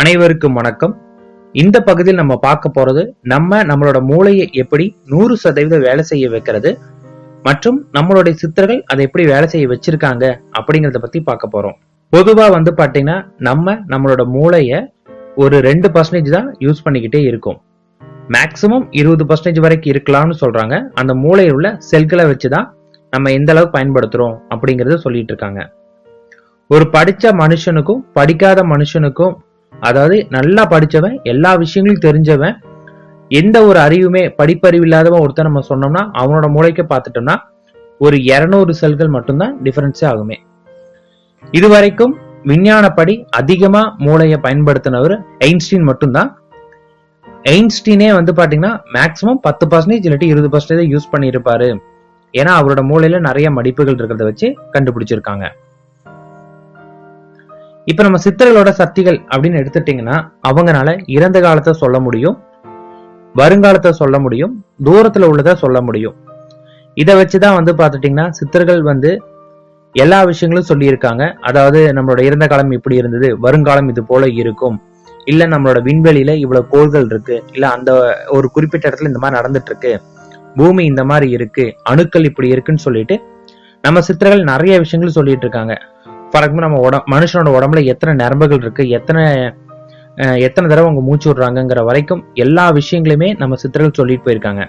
அனைவருக்கும் வணக்கம். இந்த பகுதியில் நம்ம பார்க்க போறது நம்ம நம்மளோட மூளையை எப்படி நூறு சதவீதம் வேலை செய்ய வைக்கிறது மற்றும் நம்மளுடைய சித்தர்கள் அதை எப்படி வேலை செய்ய வச்சிருக்காங்க அப்படிங்கறத பத்தி பார்க்க போறோம். பொதுவா வந்து பாத்தீங்கன்னா நம்ம நம்மளோட மூளைய ஒரு ரெண்டு பர்சன்டேஜ் தான் யூஸ் பண்ணிக்கிட்டே இருக்கோம். மேக்சிமம் இருபது பர்சன்டேஜ் வரைக்கும் இருக்கலாம்னு சொல்றாங்க. அந்த மூளையில் உள்ள செல்களை வச்சுதான் நம்ம எந்த அளவுக்கு பயன்படுத்துறோம் அப்படிங்கறத சொல்லிட்டு இருக்காங்க. ஒரு படிச்ச மனுஷனுக்கும் படிக்காத மனுஷனுக்கும் அதாவது நல்லா படித்தவன் எல்லா விஷயங்களையும் தெரிஞ்சவன் எந்த ஒரு அறிவுமே படிப்பறிவு இல்லாதவன் ஒருத்தன் நம்ம சொன்னோம்னா அவனோட மூளைக்கு பார்த்துட்டோம்னா ஒரு இரநூறு செல்கள் மட்டும்தான் டிஃபரன்ஸே ஆகுமே. இதுவரைக்கும் விஞ்ஞானப்படி அதிகமாக மூளையை பயன்படுத்தினவர் ஐன்ஸ்டீன் மட்டும்தான். ஐன்ஸ்டீனே வந்து பார்த்தீங்கன்னா மேக்ஸிமம் பத்து பர்சன்டேஜ் இல்லாட்டி இருபது பர்சன்டேஜ் யூஸ் பண்ணியிருப்பாரு. ஏன்னா அவரோட மூளையில நிறைய மடிப்புகள் இருக்கிறத வச்சு கண்டுபிடிச்சிருக்காங்க. இப்ப நம்ம சித்தர்களோட சக்திகள் அப்படின்னு எடுத்துட்டீங்கன்னா அவங்கனால இறந்த காலத்தை சொல்ல முடியும் வருங்காலத்தை சொல்ல முடியும் தூரத்துல உள்ளதை சொல்ல முடியும். இதை வச்சுதான் வந்து பாத்துட்டீங்கன்னா சித்தர்கள் வந்து எல்லா விஷயங்களும் சொல்லியிருக்காங்க. அதாவது நம்மளோட இறந்த காலம் இப்படி இருந்தது வருங்காலம் இது போல இருக்கும். இல்ல நம்மளோட விண்வெளியில இவ்வளவு கோள்கள் இருக்கு. இல்ல அந்த ஒரு குறிப்பிட்ட இடத்துல இந்த மாதிரி நடந்துட்டு இருக்கு பூமி இந்த மாதிரி இருக்கு. அணுக்கள் இப்படி இருக்குன்னு சொல்லிட்டு நம்ம சித்தர்கள் நிறைய விஷயங்கள் சொல்லிட்டு இருக்காங்க ஃபார் எக்ஸாம்பிள் நம்ம உட மனுஷனோட உடம்புல எத்தனை நரம்புகள் இருக்கு எத்தனை எத்தனை தடவை அவங்க மூச்சு விடுறாங்கிற வரைக்கும் எல்லா விஷயங்களையுமே நம்ம சித்தர்கள் சொல்லிட்டு போயிருக்காங்க.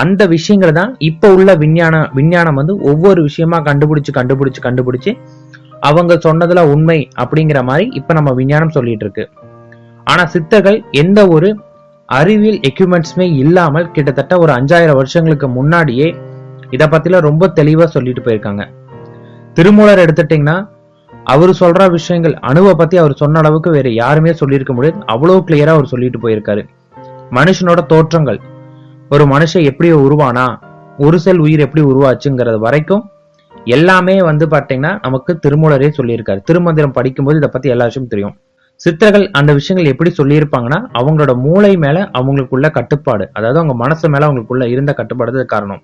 அந்த விஷயங்களை தான் இப்போ உள்ள விஞ்ஞான விஞ்ஞானம் வந்து ஒவ்வொரு விஷயமா கண்டுபிடிச்சு கண்டுபிடிச்சு கண்டுபிடிச்சு அவங்க சொன்னதுல உண்மை அப்படிங்கிற மாதிரி இப்போ நம்ம விஞ்ஞானம் சொல்லிட்டு இருக்கு. ஆனா சித்தர்கள் எந்த ஒரு அறிவியல் எக்யூப்மெண்ட்ஸுமே இல்லாமல் கிட்டத்தட்ட ஒரு அஞ்சாயிரம் வருஷங்களுக்கு முன்னாடியே இதை பத்தில ரொம்ப தெளிவா சொல்லிட்டு போயிருக்காங்க. திருமூலர் எடுத்துட்டீங்கன்னா அவர் சொல்ற விஷயங்கள் அணுவை பத்தி அவர் சொன்ன அளவுக்கு வேற யாருமே சொல்லியிருக்க முடியாது. அவ்வளவு கிளியரா அவர் சொல்லிட்டு போயிருக்காரு. மனுஷனோட தோற்றங்கள். ஒரு மனுஷன் எப்படி உருவானா? ஒரு செல் உயிர் எப்படி உருவாச்சுங்கிறது வரைக்கும் எல்லாமே வந்து பாத்தீங்கன்னா நமக்கு திருமூலரே சொல்லியிருக்காரு. திருமந்திரம் படிக்கும்போது இதை பத்தி எல்லா விஷயமும் தெரியும். சித்தர்கள் அந்த விஷயங்கள் எப்படி சொல்லியிருப்பாங்கன்னா அவங்களோட மூளை மேல அவங்களுக்குள்ள கட்டுப்பாடு. அதாவது அவங்க மனசு மேல அவங்களுக்குள்ள இருந்த கட்டுப்பாடு காரணம்.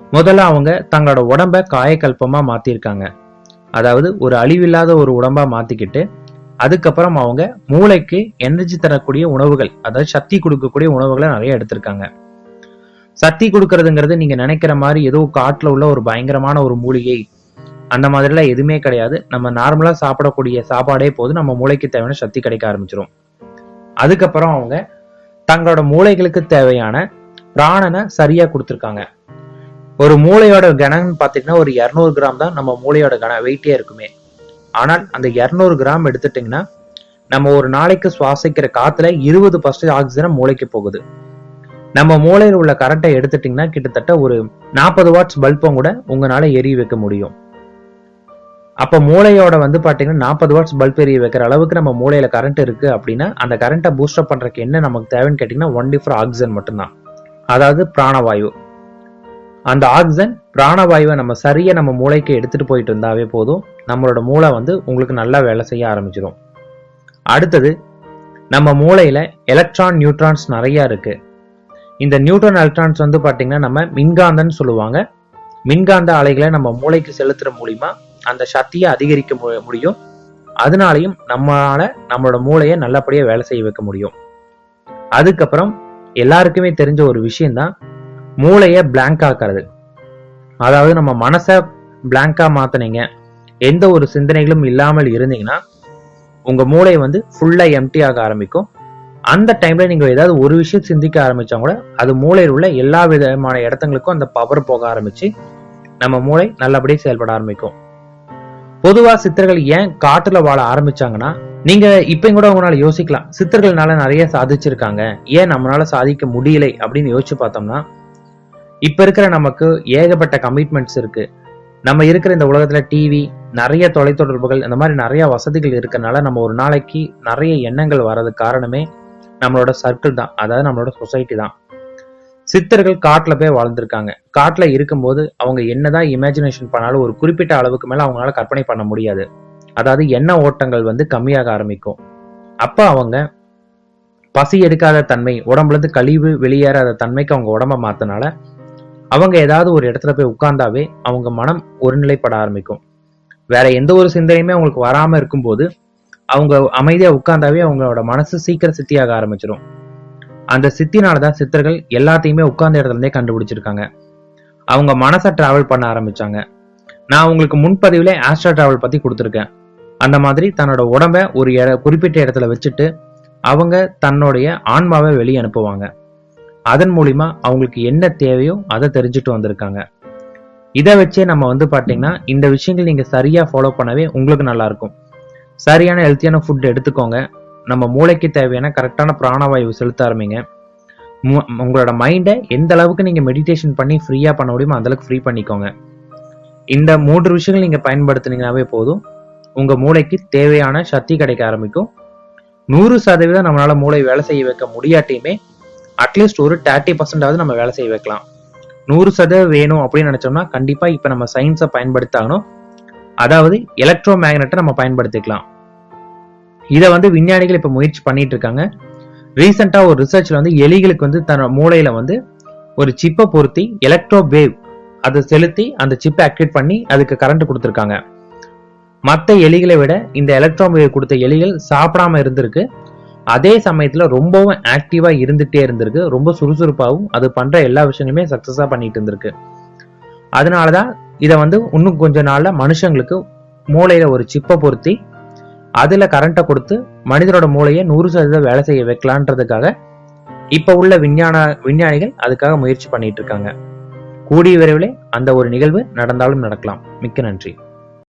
முதல்ல அவங்க தங்களோட உடம்ப காயக்கல்பமா மாத்திருக்காங்க. அதாவது ஒரு அழிவில்லாத ஒரு உடம்பா மாத்திக்கிட்டு அதுக்கப்புறம் அவங்க மூளைக்கு எனர்ஜி தரக்கூடிய உணவுகள் அதாவது சக்தி கொடுக்கக்கூடிய உணவுகளை நிறைய எடுத்திருக்காங்க. சக்தி கொடுக்கறதுங்கிறது நீங்க நினைக்கிற மாதிரி ஏதோ காட்டுல உள்ள ஒரு பயங்கரமான ஒரு மூலிகை அந்த மாதிரிலாம் எதுவுமே கிடையாது. நம்ம நார்மலா சாப்பிடக்கூடிய சாப்பாடே போது நம்ம மூளைக்கு தேவையான சக்தி கிடைக்க ஆரம்பிச்சிடும் அதுக்கப்புறம் அவங்க தங்களோட மூளைகளுக்கு தேவையான பிராணனை சரியா கொடுத்துருக்காங்க. ஒரு மூளையோட கனம்னு பார்த்தீங்கன்னா ஒரு இரநூறு கிராம் தான் நம்ம மூளையோட கன வெயிட்டே இருக்குமே. ஆனால் அந்த இரநூறு கிராம் எடுத்துட்டிங்கன்னா நம்ம ஒரு நாளைக்கு சுவாசிக்கிற காத்துல இருபது பர்சன்ட் ஆக்சிஜன் மூளைக்கு போகுது. நம்ம மூளையில் உள்ள கரண்ட்டை எடுத்துட்டிங்கன்னா கிட்டத்தட்ட ஒரு நாற்பது வாட்ஸ் பல்பும் கூட உங்களால் எரிய வைக்க முடியும். அப்போ மூளையோட வந்து பார்த்தீங்கன்னா நாற்பது வாட்ஸ் பல்ப் எரிய வைக்கிற அளவுக்கு நம்ம மூளையில் கரண்ட் இருக்குது அப்படின்னா அந்த கரண்ட்டை பூஸ்டப் பண்ணுறதுக்கு என்ன நமக்கு தேவைன்னு கேட்டிங்கன்னா ஒன் ஃபார் ஆக்சிஜன் மட்டும்தான். அதாவது பிராணவாயு. அந்த ஆக்சிஜன் பிராணவாயுவை நம்ம சரியா நம்ம மூளைக்கு எடுத்துட்டு போயிட்டு இருந்தாவே போதும். நம்மளோட மூளை வந்து உங்களுக்கு நல்லா வேலை செய்ய ஆரம்பிச்சிடும் அடுத்தது நம்ம மூளையில எலக்ட்ரான் நியூட்ரான்ஸ் நிறைய இருக்கு. இந்த நியூட்ரான் எலக்ட்ரான்ஸ் வந்து பாத்தீங்கன்னா நம்ம மின்காந்தன்னு சொல்லுவாங்க. மின்காந்த அலைகளை நம்ம மூளைக்கு செலுத்துற மூலியமா அந்த சக்தியை அதிகரிக்க மு- முடியும். அதனாலையும் நம்மளால நம்மளோட மூளையை நல்லபடியா வேலை செய்ய வைக்க முடியும். அதுக்கப்புறம் எல்லாருக்குமே தெரிஞ்ச ஒரு விஷயம்தான் மூளையை பிளாங்க் ஆக்கிறது. அதாவது நம்ம மனசை பிளாங்காக மாற்றினீங்க எந்த ஒரு சிந்தனைகளும் இல்லாமல் இருந்தீங்கன்னா உங்கள் மூளை வந்து ஃபுல்லாக எம்டி ஆக ஆரம்பிக்கும். அந்த டைமில் நீங்கள் ஏதாவது ஒரு விஷயம் சிந்திக்க ஆரம்பித்தா கூட அது மூளையில் உள்ள எல்லா விதமான இடத்துங்களுக்கும் அந்த பவர் போக ஆரம்பித்து நம்ம மூளை நல்லபடியாக செயல்பட ஆரம்பிக்கும். பொதுவாக சித்தர்கள் ஏன் காட்டில் வாழ ஆரம்பிச்சாங்கன்னா நீங்க இப்பயும் கூட உங்களால யோசிக்கலாம். சித்தர்கள்னால நிறைய சாதிச்சிருக்காங்க. ஏன் நம்மளால சாதிக்க முடியலை அப்படின்னு யோசிச்சு பார்த்தோம்னா இப்ப இருக்கிற நமக்கு ஏகப்பட்ட கமிட்மெண்ட்ஸ் இருக்கு. நம்ம இருக்கிற இந்த உலகத்துல டிவி நிறைய தொலைத்தொடர்புகள் இந்த மாதிரி நிறைய வசதிகள் இருக்கறனால நம்ம ஒரு நாளைக்கு நிறைய எண்ணங்கள் வர்றதுக்கு காரணமே நம்மளோட சர்க்கிள் தான். அதாவது நம்மளோட சொசைட்டி தான். சித்தர்கள் காட்டுல போய் வாழ்ந்திருக்காங்க. காட்டுல இருக்கும்போது அவங்க என்னதான் இமேஜினேஷன் பண்ணாலும் ஒரு குறிப்பிட்ட அளவுக்கு மேல அவங்களால கற்பனை பண்ண முடியாது. அதாவது எண்ண ஓட்டங்கள் வந்து கம்மியாக ஆரம்பிக்கும். அப்ப அவங்க பசி எடுக்காத தன்மை உடம்புல இருந்து கழிவு வெளியேறாத தன்மைக்கு அவங்க உடம்ப மாத்தனால அவங்க ஏதாவது ஒரு இடத்துல போய் உட்கார்ந்தாவே அவங்க மனம் ஒருநிலைப்பட ஆரம்பிக்கும். வேற எந்த ஒரு சிந்தனையுமே அவங்களுக்கு வராம இருக்கும்போது அவங்க அமைதியா உட்கார்ந்தாவே அவங்களோட மனசு சீக்கிரம் சித்தியாக ஆரம்பிச்சிடும் அந்த சித்தினாலதான் சித்தர்கள் எல்லாத்தையுமே உட்கார்ந்த இடத்துல இருந்தே கண்டுபிடிச்சிருக்காங்க. அவங்க மனசை டிராவல் பண்ண ஆரம்பிச்சாங்க. நான் உங்களுக்கு முன்பதிவுல ஆஸ்ட்ரா டிராவல் பத்தி கொடுத்துருக்கேன். அந்த மாதிரி தன்னோட உடம்ப ஒரு இட குறிப்பிட்ட இடத்துல வச்சுட்டு அவங்க தன்னுடைய ஆன்மாவை வெளியே அனுப்புவாங்க. அதன் மூலிமா அவங்களுக்கு என்ன தேவையோ அதை தெரிஞ்சுட்டு வந்திருக்காங்க. இதை வச்சே நம்ம வந்து பார்த்தீங்கன்னா இந்த விஷயங்கள் நீங்கள் சரியாக ஃபாலோ பண்ணவே உங்களுக்கு நல்லாயிருக்கும் சரியான ஹெல்த்தியான ஃபுட் எடுத்துக்கோங்க. நம்ம மூளைக்கு தேவையான கரெக்டான பிராணவாயு செலுத்த ஆரம்பிங்க. மு- உங்களோட மைண்டை எந்த அளவுக்கு நீங்கள் மெடிடேஷன் பண்ணி ஃப்ரீயாக பண்ண முடியுமோ அந்தளவுக்கு ஃப்ரீ பண்ணிக்கோங்க. இந்த மூன்று விஷயங்கள் நீங்கள் பயன்படுத்துனீங்கன்னாவே போதும். உங்கள் மூளைக்கு தேவையான சக்தி கிடைக்க ஆரம்பிக்கும். நூறு சதவீதம் நம்மளால் மூளை வேலை செய்ய வைக்க முடியாட்டியுமே அட்லீஸ்ட் ஒரு தேர்ட்டி பர்சன்டாவது நம்ம வேலை செய்ய வைக்கலாம். நூறு சதவீதம் வேணும் அப்படின்னு நினைச்சோம்னா கண்டிப்பா இப்ப நம்ம சயின்ஸை பயன்படுத்தாகணும். அதாவது எலக்ட்ரோ மேக்னெட்டை நம்ம பயன்படுத்திக்கலாம். இதை வந்து விஞ்ஞானிகள் இப்ப முயற்சி பண்ணிட்டு இருக்காங்க. ரீசெண்டாக ஒரு ரிசர்ச்ல வந்து எலிகளுக்கு வந்து தன் மூளையில வந்து ஒரு சிப்பை பொருத்தி எலக்ட்ரோ வேவ் அதை செலுத்தி அந்த சிப்பை ஆக்டிவேட் பண்ணி அதுக்கு கரண்ட் கொடுத்துருக்காங்க. மற்ற எலிகளை விட இந்த எலக்ட்ரோ வேவ் கொடுத்த எலிகள் சாப்பிடாம இருந்திருக்கு. அதே சமயத்தில் ரொம்பவும் ஆக்டிவாக இருந்துகிட்டே இருந்திருக்கு. ரொம்ப சுறுசுறுப்பாகவும் அது பண்ணுற எல்லா விஷயங்களுமே சக்ஸஸாக பண்ணிட்டு இருந்திருக்கு. அதனால தான் இதை வந்து இன்னும் கொஞ்ச நாளில் மனுஷங்களுக்கு மூளையில் ஒரு சிப்பை பொருத்தி அதில் கரண்ட்டை கொடுத்து மனிதரோட மூளையை நூறு சதவீதம் வேலை செய்ய வைக்கலான்றதுக்காக இப்போ உள்ள விஞ்ஞான விஞ்ஞானிகள் அதுக்காக முயற்சி பண்ணிட்டு இருக்காங்க. கூடிய விரைவில் அந்த ஒரு நிகழ்வு நடந்தாலும் நடக்கலாம். மிக்க நன்றி.